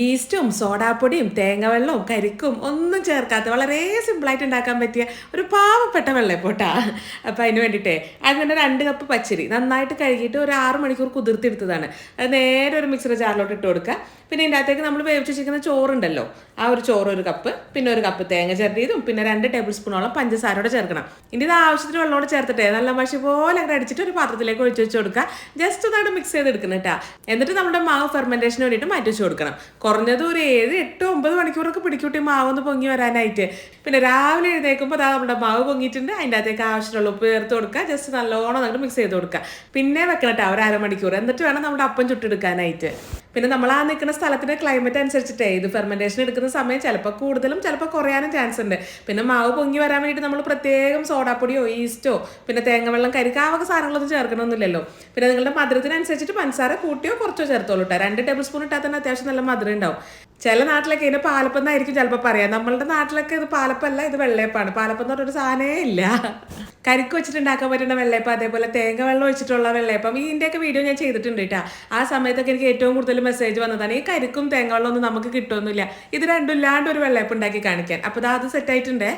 ഈസ്റ്റും സോഡാപ്പൊടിയും തേങ്ങവെള്ളവും കരിക്കും ഒന്നും ചേർക്കാത്ത വളരെ സിമ്പിളായിട്ട് ഉണ്ടാക്കാൻ പറ്റിയ ഒരു പാവപ്പെട്ട വെള്ളപ്പോട്ടാ അപ്പോൾ അതിന് വേണ്ടിയിട്ടേ അങ്ങനെ രണ്ട് കപ്പ് പച്ചരി നന്നായിട്ട് കഴുകിയിട്ട് ഒരു ആറ് മണിക്കൂർ കുതിർത്തെടുത്തതാണ് അത് നേരെ ഒരു മിക്സർ ജാറിലോട്ട് ഇട്ട് കൊടുക്കുക. പിന്നെ ഇതിന്റെ അകത്തേക്ക് നമ്മൾ വേവിച്ച് വെച്ചിരിക്കുന്ന ചോറുണ്ടല്ലോ ആ ഒരു ചോറ് ഒരു കപ്പ് പിന്നെ ഒരു കപ്പ് തേങ്ങ ചേർത്തിയതും പിന്നെ രണ്ട് ടേബിൾ സ്പൂണോളം പഞ്ചസാരയോടെ ചേർക്കണം. ഇനി ഇത് ആവശ്യത്തിന് വെള്ളമോട് ചേർത്തിട്ടേ നല്ല മഷി പോലെ അങ്ങനെ അടിച്ചിട്ട് ഒരു പാത്രത്തിലേക്ക് ഒഴിച്ച് വെച്ച് കൊടുക്കുക. ജസ്റ്റ് ഒന്നായിട്ട് മിക്സ് ചെയ്തെടുക്കണം കേട്ടോ. എന്നിട്ട് നമ്മുടെ മാവ് ഫെർമെന്റേഷന് വേണ്ടിയിട്ട് മാറ്റി വെച്ച് കൊടുക്കണം. കുറഞ്ഞത് ഒരു ഏഴ് എട്ട് ഒമ്പത് മണിക്കൂറൊക്കെ പിടിക്കൂട്ടി മാവ് ഒന്ന് പൊങ്ങി വരാനായിട്ട്. പിന്നെ രാവിലെ എഴുന്നേൽക്കുമ്പോൾ അതാ നമ്മുടെ മാവ് പൊങ്ങിയിട്ടുണ്ട്. അതിന്റെ അകത്തേക്ക് ആവശ്യമുള്ള ഉപ്പ് ചേർത്ത് കൊടുക്കുക. ജസ്റ്റ് നല്ലോണം അങ്ങോട്ട് മിക്സ് ചെയ്ത് കൊടുക്കുക. പിന്നെ വെക്കണം കേട്ടോ ഒരു അരമണിക്കൂർ. എന്നിട്ട് വേണം നമ്മുടെ അപ്പം ചുട്ടെടുക്കാനായിട്ട്. പിന്നെ നമ്മൾ ആ നിൽക്കുന്ന സ്ഥലത്തിന്റെ ക്ലൈമറ്റ് അനുസരിച്ചിട്ടേ ഇത് ഫെർമെന്റേഷൻ എടുക്കുന്ന സമയം ചിലപ്പോൾ കൂടുതലും ചിലപ്പോൾ കുറയാനും ചാൻസ് ഉണ്ട്. പിന്നെ മാവ് പൊങ്ങി വരാൻ വേണ്ടിയിട്ട് നമ്മൾ പ്രത്യേകം സോഡാപ്പൊടിയോ ഈസ്റ്റോ പിന്നെ തേങ്ങവെള്ളം കരിക്കാവക സാധനങ്ങളൊന്നും ചേർക്കണമെന്നില്ലല്ലോ പിന്നെ നിങ്ങളുടെ മധുരത്തിനനുസരിച്ചിട്ട് പഞ്ചസാര കൂട്ടിയോ കുറച്ചോ ചേർത്തോളൂ കേട്ടോ രണ്ട് ടേബിൾ സ്പൂൺ ഇട്ടാൽ തന്നെ അത്യാവശ്യം നല്ല മധുരം ഉണ്ടാവും. ചില നാട്ടിലൊക്കെ ഇതിന് പാലപ്പം എന്നായിരിക്കും ചിലപ്പോൾ പറയാം. നമ്മളുടെ നാട്ടിലൊക്കെ ഇത് പാലപ്പല്ല ഇത് വെള്ളയപ്പാണ്. പാലപ്പം എന്ന് പറഞ്ഞൊരു സാധനമേ ഇല്ല. കരിക്ക് വെച്ചിട്ട് ഉണ്ടാക്കാൻ പറ്റുന്ന വെള്ളയപ്പം അതേപോലെ തേങ്ങ വെള്ളം ഒഴിച്ചിട്ടുള്ള വെള്ളയപ്പം. ഇതിന്റെയൊക്കെ വീഡിയോ ഞാൻ ചെയ്തിട്ടുണ്ട് കേട്ടോ. ആ സമയത്തൊക്കെ എനിക്ക് ഏറ്റവും കൂടുതൽ മെസ്സേജ് വന്നതാണ് ഈ കരിക്കും തേങ്ങ വെള്ളം ഒന്നും നമുക്ക് കിട്ടുമൊന്നുമില്ല ഇത് രണ്ടും ഇല്ലാണ്ട് ഒരു വെള്ളയപ്പം ഉണ്ടാക്കി കാണിക്കാൻ. അപ്പോൾ അത് സെറ്റ് ആയിട്ടുണ്ടേ.